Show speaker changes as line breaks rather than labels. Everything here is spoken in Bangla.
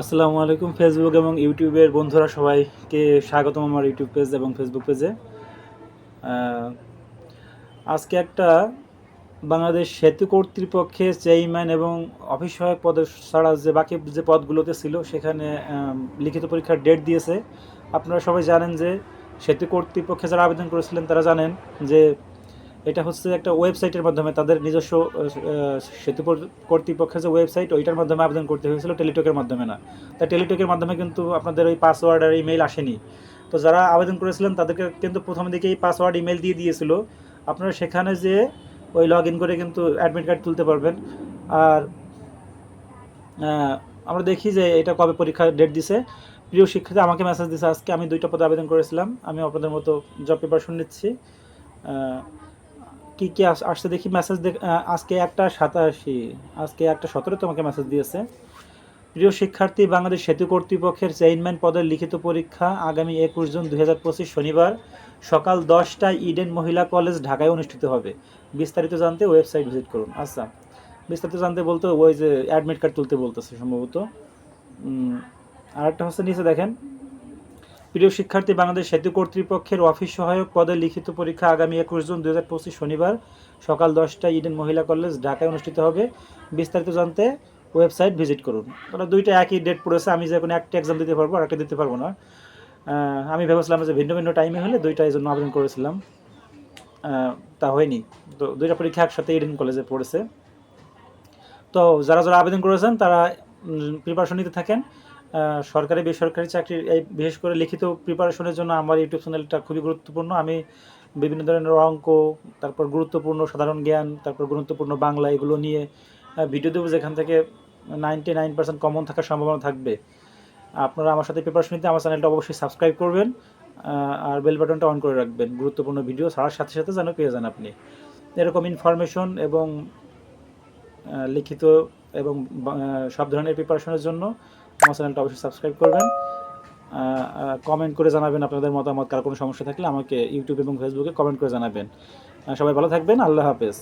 আসসালামু আলাইকুম ফেসবুক এবং ইউটিউবের বন্ধুরা সবাইকে স্বাগতম আমার ইউটিউব পেজ এবং ফেসবুক পেজে আজকে একটা বাংলাদেশ সেতু কর্তৃপক্ষের চেয়ারম্যান এবং অফিস সহায়ক পদ ছাড়া যে বাকি যে পদগুলোতে ছিল, সেখানে লিখিত পরীক্ষার ডেট দিয়েছে। আপনারা সবাই জানেন যে সেতু কর্তৃপক্ষে যারা আবেদন করেছিলেন, তারা জানেন যে এটা হচ্ছে একটা ওয়েবসাইটের মাধ্যমে তাদের নিজস্ব সেতু কর্তৃপক্ষের যে ওয়েবসাইট ওইটার মাধ্যমে আবেদন করতে হয়েছিল টেলিটকের মাধ্যমে না। তা টেলিটকের মাধ্যমে কিন্তু আপনাদের ওই পাসওয়ার্ড আর ইমেল আসেনি। তো যারা আবেদন করেছিলেন তাদেরকে কিন্তু প্রথম দিকে এই পাসওয়ার্ড ইমেল দিয়ে দিয়েছিল। আপনারা সেখানে যে ওই লগ ইন করে কিন্তু অ্যাডমিট কার্ড তুলতে পারবেন। আর আমরা দেখি যে এটা কবে পরীক্ষার ডেট দিছে। প্রিয় শিক্ষার্থী আমাকে মেসেজ দিছে আজকে আমি দুইটা পদে আবেদন করেছিলাম। আমি আপনাদের মতো জব প্রিপারেশন নিচ্ছি। আহ, কি কি আস- আসছে দেখি মেসেজ আজকে একটা সাতাশি আজকে একটা সতেরো তোমাকে মেসেজ দিয়েছে। প্রিয় শিক্ষার্থী বাংলাদেশ সেতু কর্তৃপক্ষের চেইনম্যান পদের লিখিত পরীক্ষা আগামী একুশ জুন দু হাজার পঁচিশ শনিবার সকাল দশটায় ইডেন মহিলা কলেজ ঢাকায় অনুষ্ঠিত হবে। বিস্তারিত জানতে ওয়েবসাইট ভিজিট করুন। আচ্ছা বিস্তারিত জানতে বলতে ওই যে অ্যাডমিট কার্ড তুলতে বলতেছে সম্ভবত। উম, আর একটা হচ্ছে নিচে দেখেন। প্রিয় শিক্ষার্থী, বাংলাদেশ সেতু কর্তৃপক্ষের অফিস সহায়ক পদে লিখিত পরীক্ষা আগামী একুশ জুন দু হাজার পঁচিশ শনিবার সকাল দশটায় ইডেন মহিলা কলেজ ঢাকায় অনুষ্ঠিত হবে। বিস্তারিত জানতে ওয়েবসাইট ভিজিট করুন। ওরা দুইটা একই ডেট পড়েছে, আমি যে কোনো একটা এক্সাম দিতে পারব আর একটা দিতে পারব না। আমি ভেবেছিলাম যে ভিন্ন ভিন্ন টাইমে হলে দুইটা এই জন্য আবেদন করেছিলাম। তা হয়নি। তো দুইটা পরীক্ষা একসাথে ইডেন কলেজে পড়েছে। তো যারা যারা আবেদন করেছেন, তারা প্রিপারেশন নিতে থাকেন। সরকারি, বেসরকারি চাকরি এই বিশেষ করে লিখিত প্রিপারেশনের জন্য আমার ইউটিউব চ্যানেলটা খুবই গুরুত্বপূর্ণ। আমি বিভিন্ন ধরনের অঙ্ক, তারপর গুরুত্বপূর্ণ সাধারণ জ্ঞান, তারপর গুরুত্বপূর্ণ বাংলা এগুলো নিয়ে ভিডিও দেবো যেখান থেকে নাইনটি নাইন পার্সেন্ট কমন থাকার সম্ভাবনা থাকবে। আপনারা আমার সাথে প্রিপারেশন নিতে আমার চ্যানেলটা অবশ্যই সাবস্ক্রাইব করবেন আর বেল বাটনটা অন করে রাখবেন। গুরুত্বপূর্ণ ভিডিও ছাড়ার সাথে সাথে যেন পেয়ে যান আপনি। এরকম ইনফরমেশন এবং লিখিত এবং সব ধরনের প্রিপারেশনের জন্য আমার চ্যানেলটা অবশ্যই সাবস্ক্রাইব করবেন। কমেন্ট করে জানাবেন আপনাদের মতামত, কার কোনো সমস্যা থাকলে আমাকে ইউটিউব এবং ফেসবুকে কমেন্ট করে জানাবেন। সবাই ভালো থাকবেন, আল্লাহ হাফেজ।